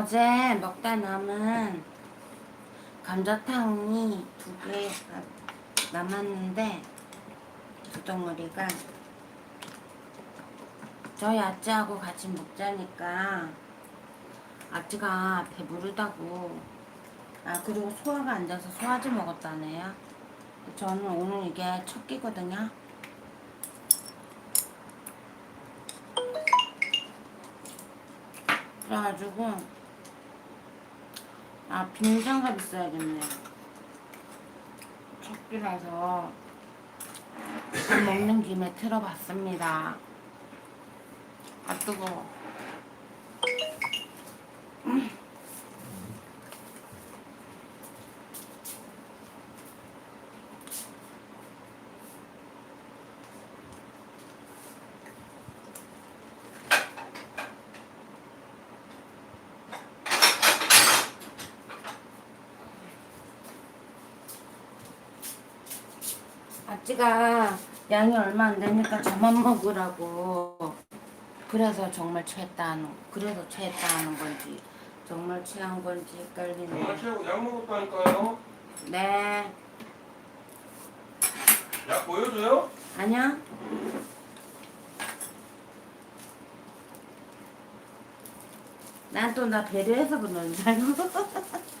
어제 먹다 남은 감자탕이 두 개가 남았는데 두 덩어리가 저희 아찌하고 같이 먹자니까 아찌가 배부르다고. 아 그리고 소화가 안 돼서 소화제 먹었다네요. 저는 오늘 이게 첫 끼거든요. 그래가지고 아 비닐장갑 있어야겠네. 첫 끼라서 밥 먹는 김에 틀어봤습니다. 아 뜨거워. 아 찌가 양이 얼마 안 되니까 저만 먹으라고. 그래서 정말 취했다 는 그래서 취했다는 건지 정말 취한 건지 헷갈리네. 정말 최고 약 먹었다니까요. 네. 약 보여줘요? 아니야? 난 또 나 배려해서 그러는 줄 알고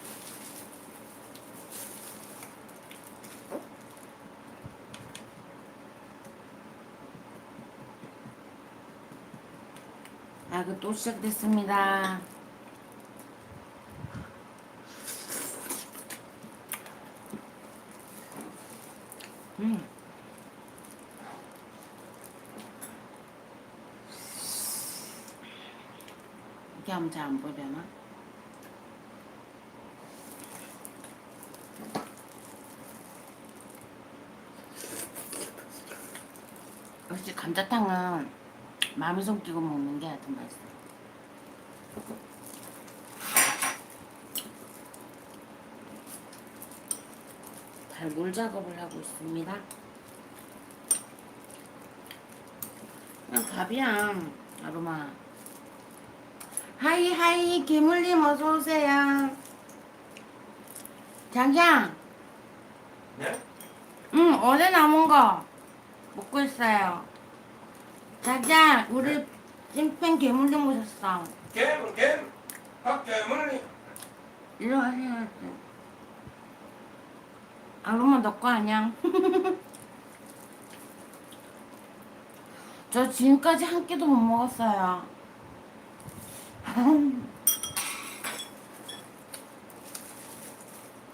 또 시작됐습니다 음. 이렇게 하면 잘 안 보려나? 역시 감자탕은 마음이 손 끼고 먹는 게더 맛있어. 잘 물 작업을 하고 있습니다. 그냥 밥이야, 아로마. 하이 하이 개물님 어서 오세요. 자기야, 네? 응 어제 남은 거 먹고 있어요. 자기야, 우리 찐팬 개물님 오셨어. 개물 개물 박개물이 이리 와세요. 아로마 너거 아니야? 저 지금까지 한 끼도 못 먹었어요.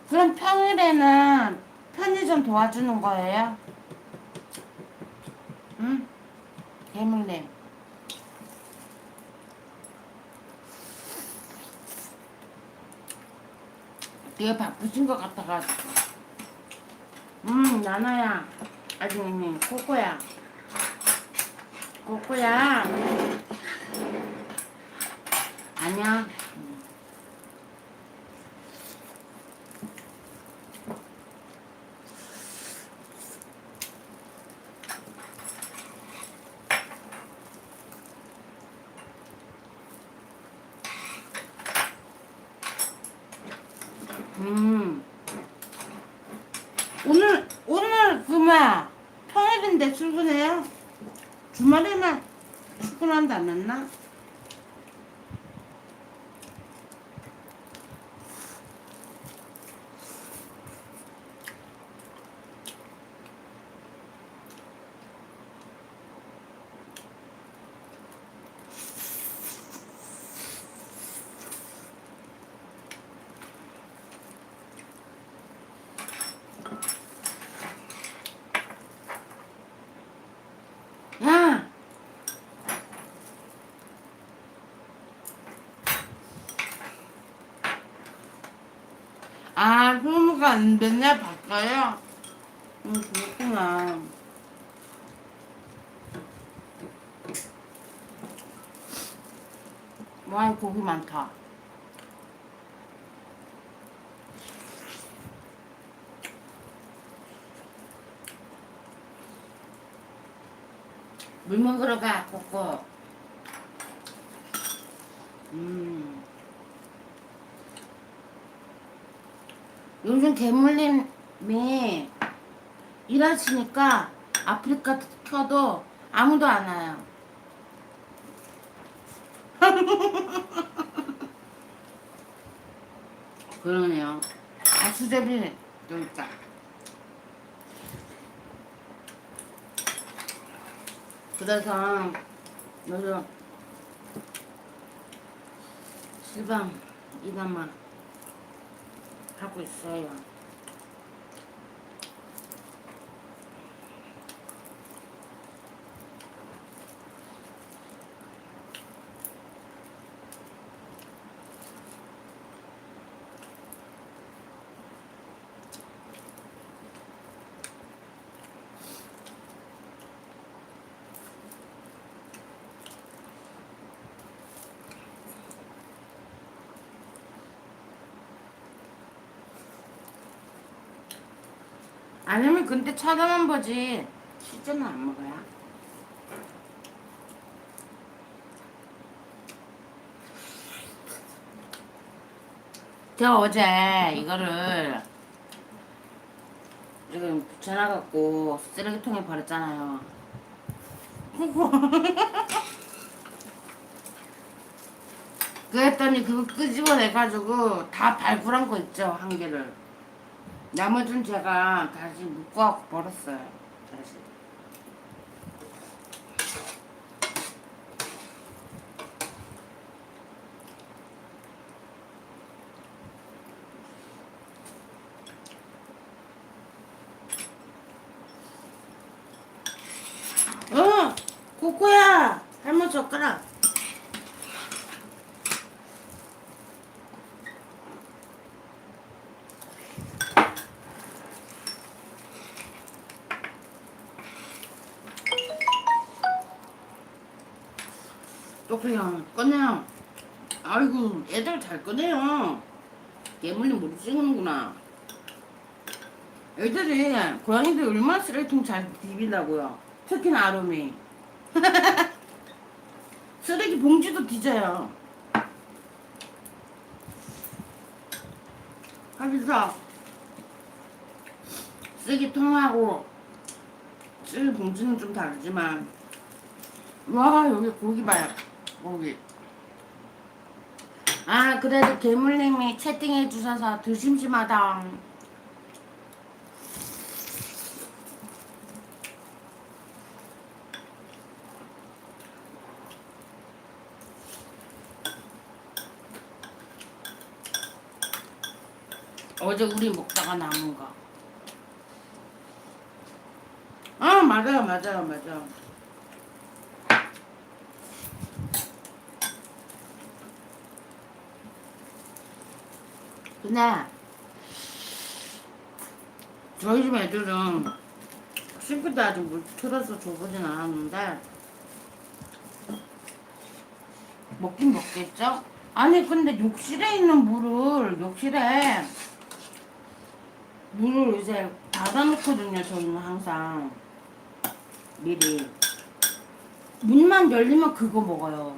그럼 평일에는 편의점 도와주는 거예요? 응? 개물님. 되게 바쁘신 것 같아가지고. 음, 나나야. 아니, 아니, 코코야. 코코야. 아니야. 음. 오늘, 오늘, 그만. 평일인데 출근해요? 주말에만 출근한다 안 했나? 야! 아, 소무가 안 됐냐? 바꿔요? 음, 그렇구나. 와, 고기 많다. 물 먹으러 가, 꼬꼬. 음. 요즘 개물님이 일하시니까 아프리카 켜도 아무도 안 와요. 그러네요. 아, 수제비 여기 있다. 그래서 요즘 실방 이나 마 하고 있어요. 아니면 근데 쳐다만 보지 실제는 안 먹어요. 제가 어제 이거를 지금 붙여놔갖고 쓰레기통에 버렸잖아요. 그랬더니 그거 끄집어내가지고 다 발굴한 거 있죠 한 개를. 나머지는 제가 다시 묶어갖고 버렸어요. 다시. 어! 코코야! 할머니 젓가락! 쪽수형 꺼내요. 아이고 애들 잘 꺼내요. 예물리 못 찍는구나. 애들이 고양이들 얼마나 쓰레기통 잘 비빈다고요. 특히나 아롬이. 쓰레기 봉지도 뒤져요. 하면서 쓰레기통하고 쓰레기 봉지는 좀 다르지만 와 여기 고기 봐요 고기 아 그래도 개물님이 채팅해 주셔서 더 심심하다 어제 우리 먹다가 남은 거. 아 맞아요 맞아요 맞아요. 근데 저희 집 애들은 싱크대 아직 물 틀어서 줘보진 않았는데 먹긴 먹겠죠? 아니 근데 욕실에 있는 물을 욕실에 물을 이제 닫아놓거든요 저희는 항상. 미리. 문만 열리면 그거 먹어요.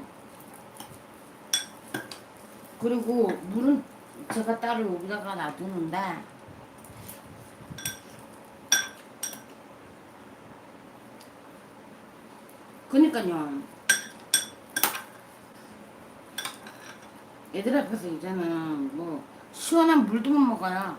그리고 물은 제가 따로 여기다가 놔두는데. 그니까요. 애들 앞에서 이제는 뭐 시원한 물도 못 먹어요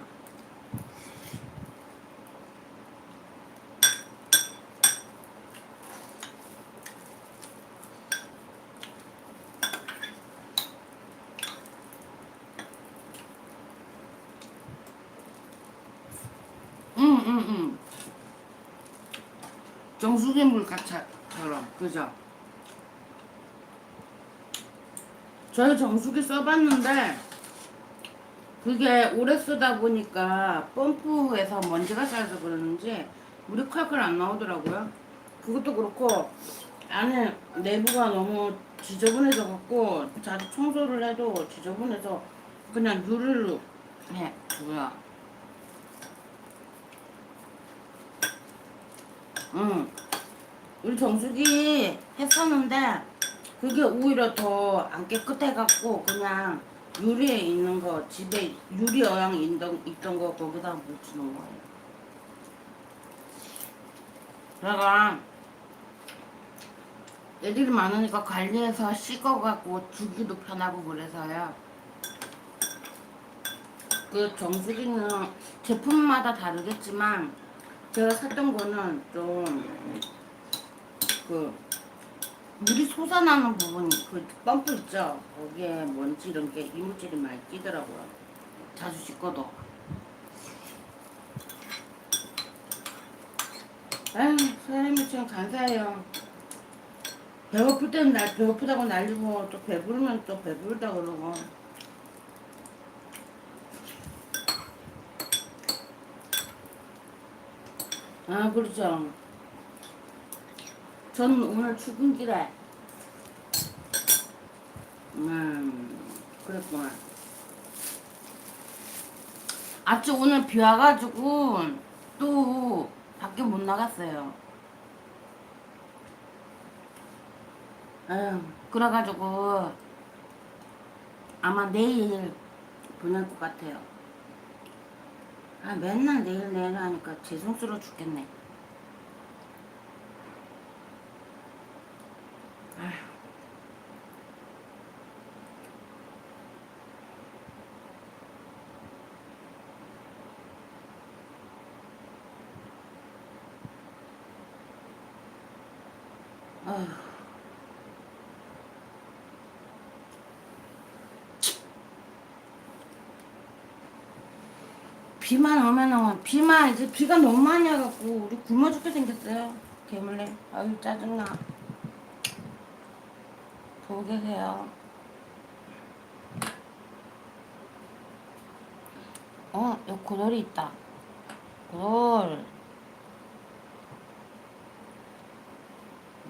응, 응, 응. 정수기 물같처럼 그죠? 저희 정수기 써봤는데 그게 오래 쓰다 보니까 펌프에서 먼지가 쌓여서 그러는지 물이 콸콸 안 나오더라고요. 그것도 그렇고 안에 내부가 너무 지저분해져 갖고 자주 청소를 해도 지저분해서 그냥 유리로 해. 뭐야? 응. 우리 정수기 했었는데 그게 오히려 더 안 깨끗해갖고 그냥 유리에 있는 거 집에 유리 어양 있던, 있던 거 거기다 묻히는 거예요. 내가 애들이 많으니까 관리해서 씻어갖고 주기도 편하고 그래서요. 그 정수기는 제품마다 다르겠지만 제가 샀던 거는 좀 그 물이 솟아나는 부분 그 펌프 있죠? 거기에 먼지 이런 게 이물질이 많이 끼더라고요. 자주 씻고도. 아휴 사람이 참 감사해요. 배고플 때는 날 배고프다고 날리고 또 배부르면 또 배부르다 그러고 아 그렇죠. 저는 오늘 출근길에 음 그랬구나 아주 오늘 비 와가지고 또 밖에 못 나갔어요. 아유 그래가지고 아마 내일 보낼 것 같아요 아 맨날 내일 내일 하니까 죄송스러워 죽겠네 아휴. 비만 오면은 비만 이제 비가 너무 많이 와갖고 우리 굶어 죽게 생겼어요. 개물래 아유 짜증나. 보고 계세요. 어 여기 고돌이 있다. 고돌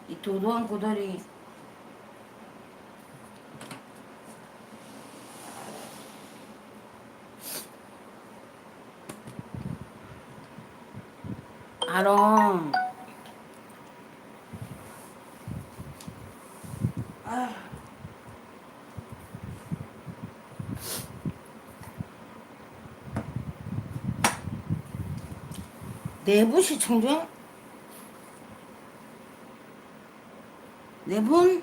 이 도도한 고돌이 아롱 아. 내부 시청 중? 네 분?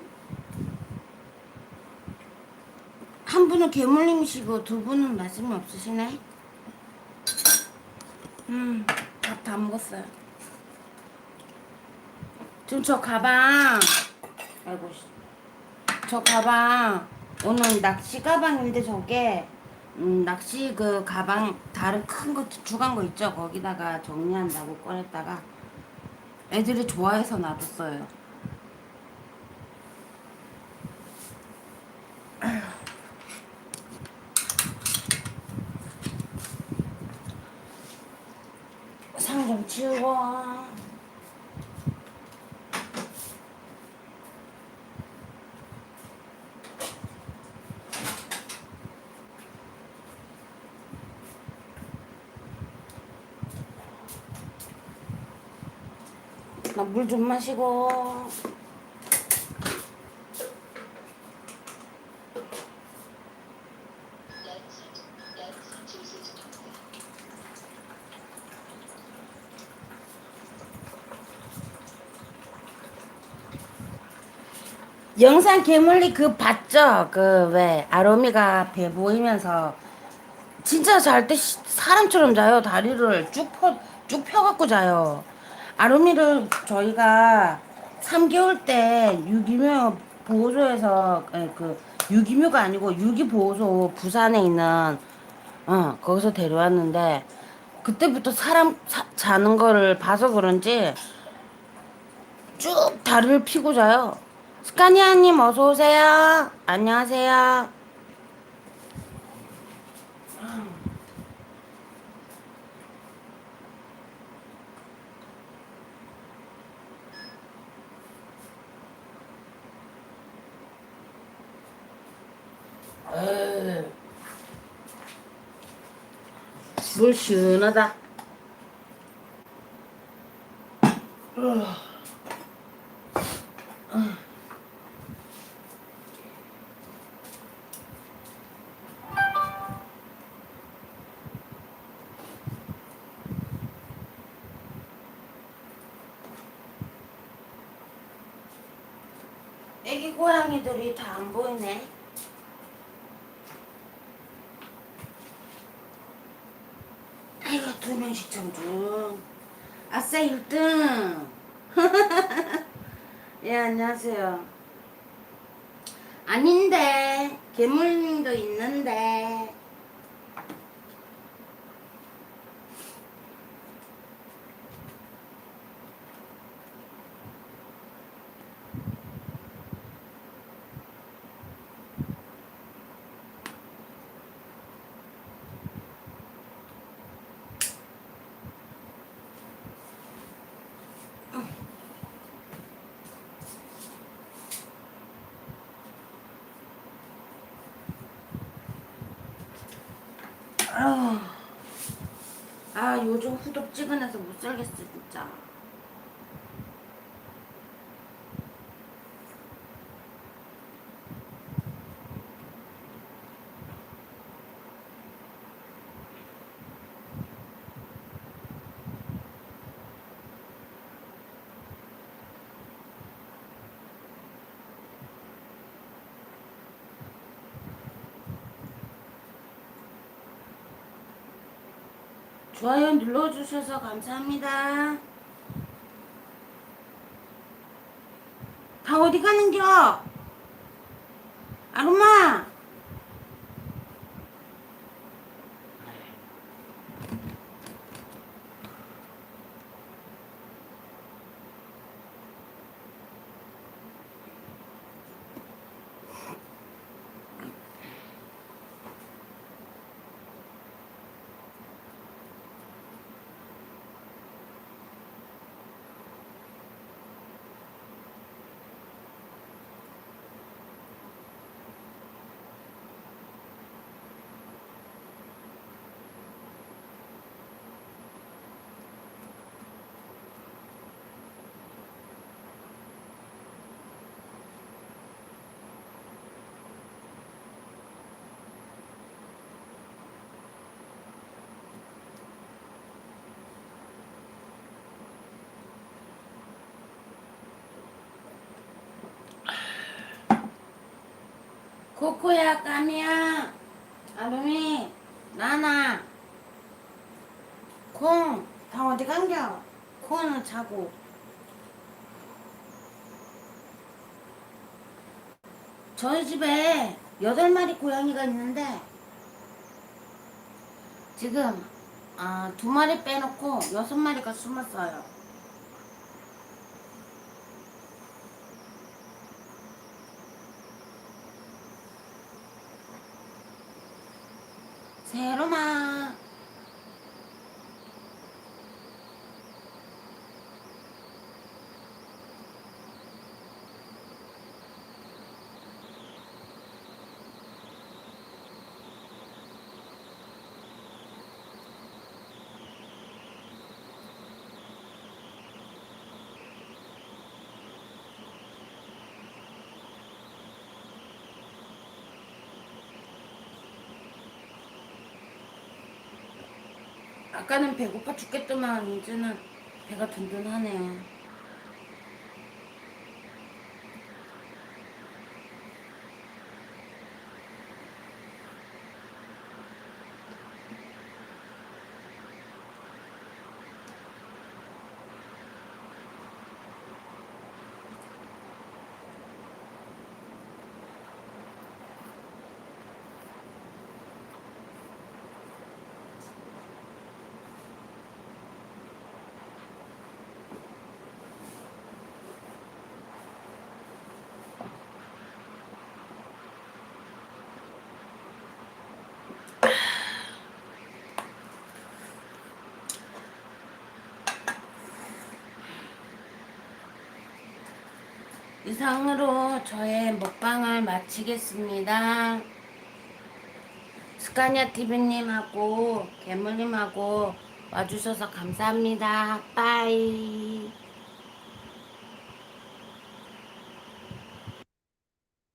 한 분은 개물님이시고 두 분은 말씀이 없으시네? 음, 밥 다 먹었어요. 지금 저 가방, 아이고, 씨. 저 가방, 오늘 낚시 가방인데 저게, 음, 낚시 그 가방, 다른 큰 거, 주간 거 있죠? 거기다가 정리한다고 꺼냈다가 애들이 좋아해서 놔뒀어요. 상 좀 치우고. 나 물 좀 마시고. 영상 개물리 그 봤죠? 그 왜 아로미가 배 보이면서 진짜 잘 때 사람처럼 자요. 다리를 쭉 펴, 쭉 펴갖고 자요. 아로미를 저희가 3개월 때 유기묘 보호소에서 에, 그 유기묘가 아니고 유기보호소 부산에 있는 어 거기서 데려왔는데 그때부터 사람 사, 자는 거를 봐서 그런지 쭉 다리를 펴고 자요. 스카니아님 어서 오세요. 안녕하세요. 에이. 물 시원하다. 새끼 고양이들이 다 안 보이네. 아이고 두 명씩 청중. 아싸 1등. 예 안녕하세요. 아닌데 괴물님도 있는데. 아유. 아 요즘 후덥지근해서 못 살겠어 진짜. 좋아요 눌러주셔서 감사합니다. 다 어디 가는겨? 아줌마! 코코야 까미야. 아름이 나나. 콩 다 어디 간겨? 콩은 자고. 저희 집에 여덟 마리 고양이가 있는데 지금 아, 두 마리 빼놓고 여섯 마리가 숨었어요. 새로마 아까는 배고파 죽겠더만 이제는 배가 든든하네 이상으로 저의 먹방을 마치겠습니다. 스카니아 TV님하고 괴물님하고 와주셔서 감사합니다. 빠이.